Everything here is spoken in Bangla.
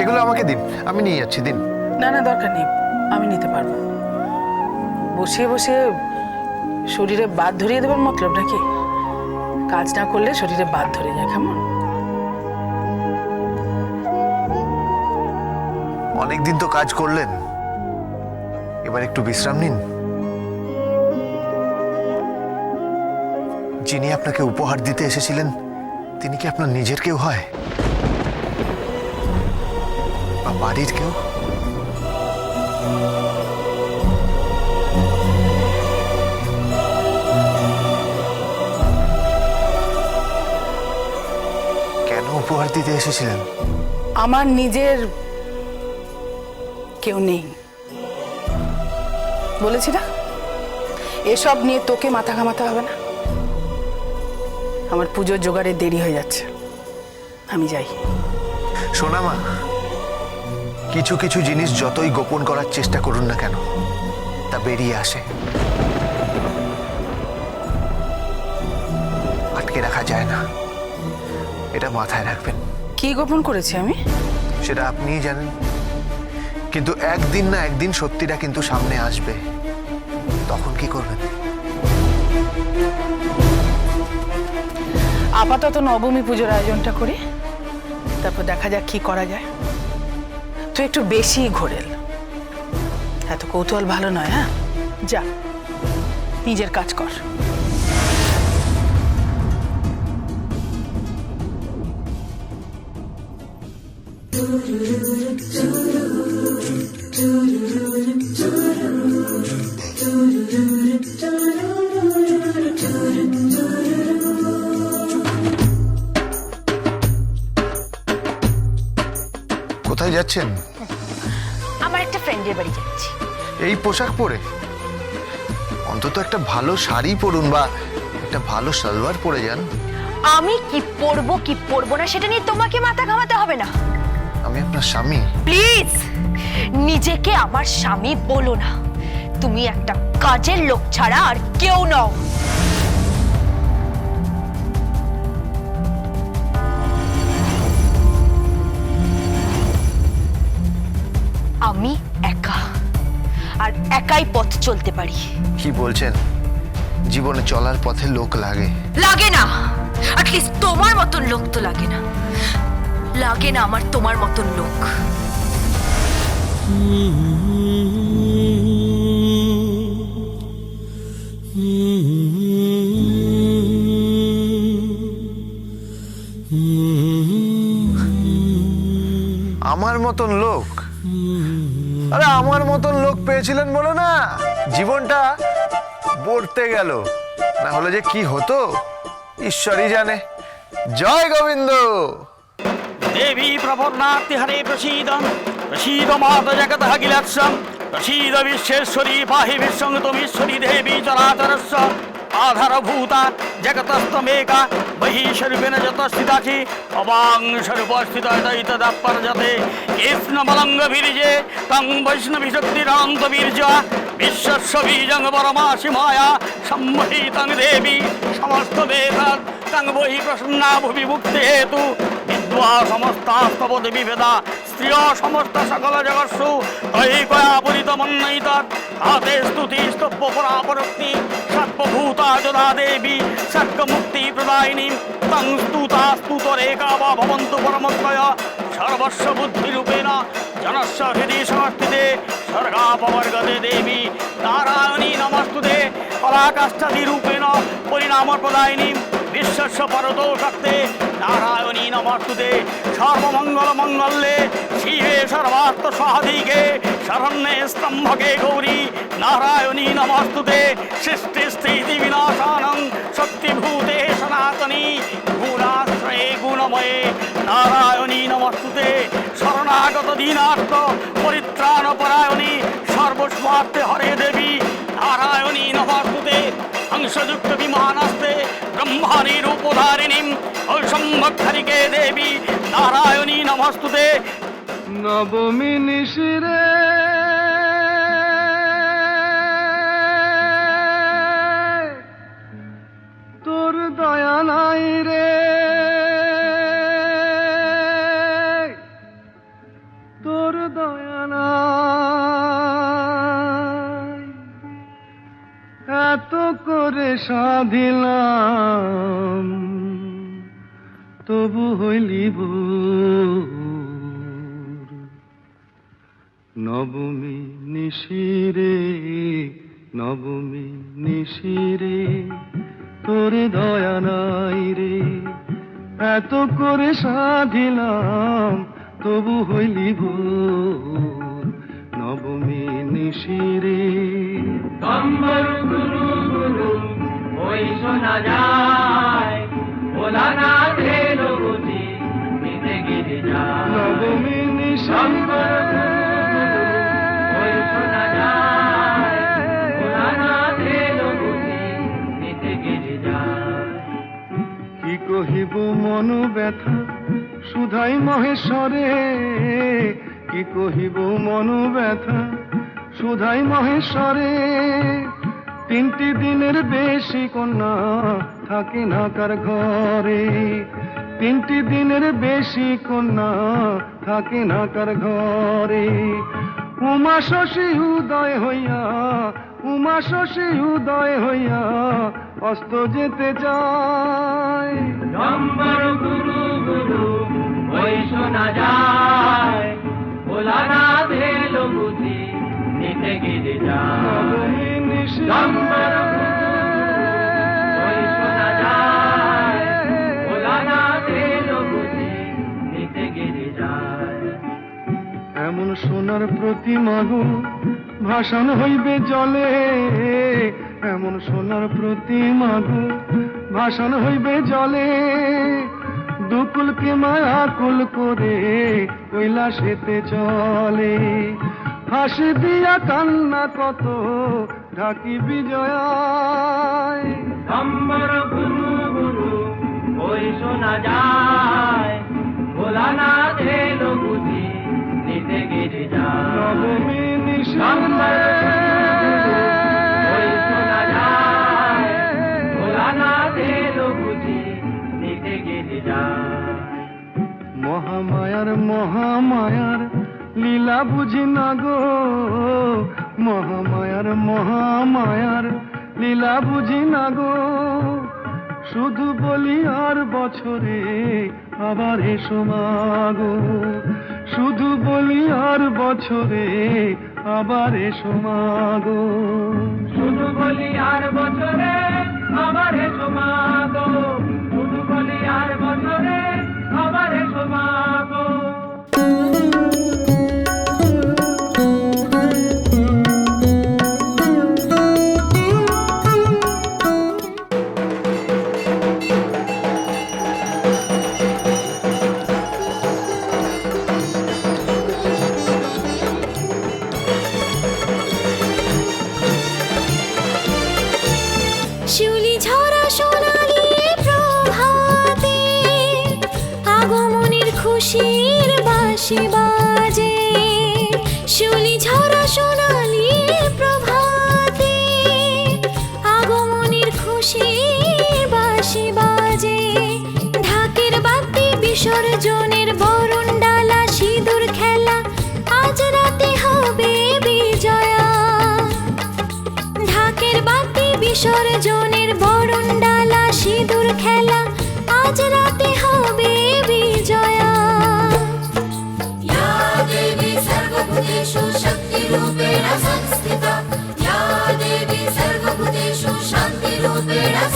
এগুলো আমাকে দিন। আমি নিয়ে যাচ্ছি দিন। না না দরকার নেই। আমি নিতে পারব। বসিয়ে বসিয়ে শরীরে বাদ ধরিয়ে দেবার মতলব নাকি? কাজ না করলে শরীরে বাদ ধরে যায় কেমন? অনেকদিন তো কাজ করলেন। এবার একটু বিশ্রাম নিন। যিনি আপনাকে উপহার দিতে এসেছিলেন তিনি কি আপনার নিজের কেউ হয়? বা বাড়ির কেউ কেন উপহার দিতে এসেছিলেন? আমার নিজের কেউ নেই। বলেছি না? এসব নিয়ে তোকে মাথা ঘামাতে হবে না। আমার পুজোর জোগাড়ে দেরি হয়ে যাচ্ছে। আমি যাই। শোনা মা কিছু কিছু জিনিস যতই গোপন করার চেষ্টা করুন না কেন তা বেরিয়ে আসে। আটকে রাখা যায় না। এটা মাথায় রাখবেন। কি গোপন করেছি আমি? সেটা আপনিই জানেন। কিন্তু একদিন না একদিন সত্যিটা কিন্তু সামনে আসবে। তখন কি করবেন? আপাতত নবমী পুজোর আয়োজনটা করি। তারপর দেখা যাক কি করা যায়। তুই একটু বেশি ঘোরেল। এত কৌতূহল ভালো নয় হ্যাঁ? যা নিজের কাজ কর। কোথায় যাচ্ছেন? আমার একটা ফ্রেন্ডের বাড়ি যাচ্ছি। এই পোশাক পরে? অন্তত একটা ভালো শাড়ি পরুন বা একটা ভালো সালোয়ার পরে যান। আমি কি পরবো কি পরবো না সেটা নিয়ে তোমাকে মাথা ঘামাতে হবে না। আমি আপনার স্বামী। প্লিজ নিজেকে আমার স্বামী বলো না। তুমি একটা কাজের লোক ছাড়া আর কেউ নও। পথ চলতে পারি। কি বলছেন? জীবনে চলার পথে লোক লাগে। লাগে না। অ্যাটলিস্ট তোমার মতন লোক তো লাগে না। লাগে না আমার তোমার মতন লোক। আমার মতন লোক? আরে আমার মতন লোক পেয়েছিলেন বলে না? জীবনটা বর্তে গেল। না হলে যে কি হতো? ঈশ্বরই জানে। জয় গোবিন্দ! দেবী প্রভন্নার্তি হরে প্রসীদম। প্রসীদ মাত জগত হকিলাক্ষম প্রসীদ বিশ্বেশ্বরী পাহি বিশ্বং তুমি দেবী চরাচরস্ব। आधारभूता जगतस्तमेका बहिशर्वेन जतस्थिताखि अवां सर्वस्थित दैतदपर्जते कृष्णमलङ्गभिरिजे तं वैष्णविशक्तिरान्तवीर्ज विश्वस्य बीजं परमासि माया सम्महितं देवी समस्त वेदात् तं बहि प्रसन्ना भुवि मुक्ति हेतु বিদ্যা সমস্তাস্তবতি বিভেদা স্ত্রিয় সমস্ত সকল জগৎসু তৈকয়া পরিতমন্নয়িত তাতে স্তুতি স্তব্য পরাপরক্তি সর্বভূতা যদা দেবী সর্গমুক্তি প্রদায়িনী তং স্তুতা স্তুতরেকা বা ভবন্তু পরমত্রয় সর্বস্ব বুদ্ধিরূপেণ জনস্য হৃদি সংস্থিতে স্বর্গাপবর্গতে দেবী নারায়ণী নমস্তুতে পরাকাষ্ঠাদিরূপেণ পরিণাম প্রদায়িনী বিশ্বস্য পরতো শক্তে নারায়ণী নমস্তুতে শরণ্যে স্তম্ভকে গৌরী। নারায়ণী নমস্তুতে। সৃষ্টি স্থিতি বিনাশানং শক্তিভূতে সনাতনী। গুণাশ্রয়ে গুণময়ে। নারায়ণী নমস্তুতে। শরণাগত দীনার্থ পরিত্রাণ পরায়ণী সর্বস্বার্থে হরে দেবী। নারায়ণী নমস্তুতে। হংসযুক্ত বিমানাস্তে। ব্রহ্মাণী রূপধারিণীম। ঐশম্ভক্ষরিকে দেবী। নারায়ণী নমস্তুতে। নবমী নিশিরে। তোর দয়া নাই রে। তোর দয়া নাই। এত করে সাধিলাম, তবু হইলি ভুল। নবমী নিশিরে নবমী নিশিরে, তোর দয়া নাই রে। এত করে সাধিলাম, তবু হইলি ভোর নবমী নিশিরে। নবমী কি কহিব মন ব্যথা? সুধাই মহেশ্বরে, কি কহিব মন ব্যথা? সুধাই মহেশ্বরে, তিনটি দিনের বেশি কন্যা থাকে না কার ঘরে? তিনটি দিনের বেশি কন্যা থাকে না কার ঘরে? উমা শশী উদয় হইয়া উমা শশী উদয় হইয়া অস্ত যেতে চায়। নম্বর গুরু গুরু ওই শোনা যায় ভোলানাথ এলো বুঝি নিতে গিরে যায়। নম্বর গো ভাষণ হইবে জলে, এমন সোনার প্রতিমা গো ভাষণ হইবে জলে। দুকুলকে মায়া কুল করে কৈলাসেতে চলে। হাসি দিয়া কান্না কত ঢাকি বিজয় নম্বর গুরু গুরু, ওই শোনা যায়। ভোলানাথ এলো বুঝি মহামায়ার মহামায়ার, লীলা বুঝি না গো। মহামায়ার মহামায়ার, লীলা বুঝি না গো। শুধু বলি আর বছরে আবার এসো মাগো। শুধু বলি আর বছরে আবার এসো মাগো। শুধু বলি আর বছরে আবার এসো মাগো। শুধু বলি আর বছরে আবার এসো মাগো। বাঁশি বাজে। শিউলি ঝরা সোনালি প্রভাতে। আগমনের খুশির বাঁশি বাজে। ঢাকের বাতি বিসর্জনের বরণ ডালা, সিঁদুর খেলা, আজ রাতে হবে বিজয়া। ঢাকের বাতি বিসর্জনের বরণ ডালা, সিঁদুর খেলা Gracias.